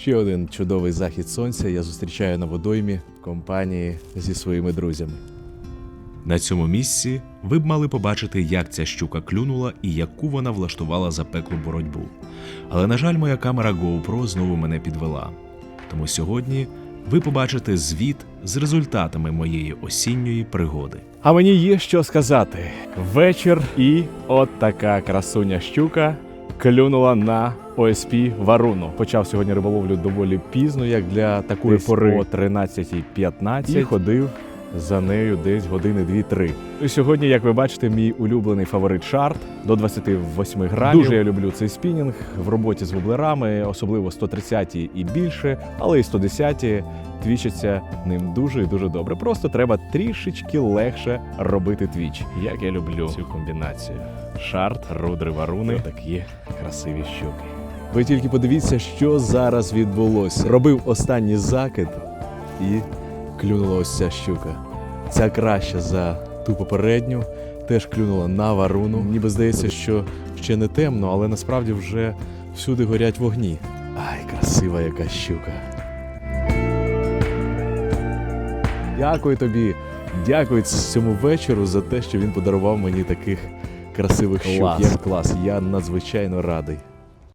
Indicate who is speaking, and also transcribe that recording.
Speaker 1: Ще один чудовий захід сонця я зустрічаю на водоймі в компанії зі своїми друзями.
Speaker 2: На цьому місці ви б мали побачити, як ця щука клюнула і яку вона влаштувала запеклу боротьбу. Але, на жаль, моя камера GoPro знову мене підвела. Тому сьогодні ви побачите звіт з результатами моєї осінньої пригоди.
Speaker 1: А мені є що сказати. Вечір і от така красуня щука клюнула на ОСП Варуну. Почав сьогодні риболовлю доволі пізно, як для такої
Speaker 3: Десь
Speaker 1: пори
Speaker 3: о
Speaker 1: о 13.15 і ходив за нею десь години 2-3. І сьогодні, як ви бачите, мій улюблений фаворит шарт до 28 грамів. Дуже я люблю цей спінінг в роботі з воблерами, особливо 130 і більше, але і 110 твічаться ним дуже і дуже добре. Просто треба трішечки легше робити твіч. Як я люблю цю комбінацію. Шарт, рудри, варуни, такі красиві щуки. Ви тільки подивіться, що зараз відбулося. Робив останній закид і клюнула ось ця щука. Ця краща за ту попередню, теж клюнула на варуну. Ніби здається, що ще не темно, але насправді вже всюди горять вогні. Ай, красива яка щука. Дякую тобі, дякую цьому вечору за те, що він подарував мені таких красивих щук.
Speaker 3: Клас.
Speaker 1: Як клас, я надзвичайно радий.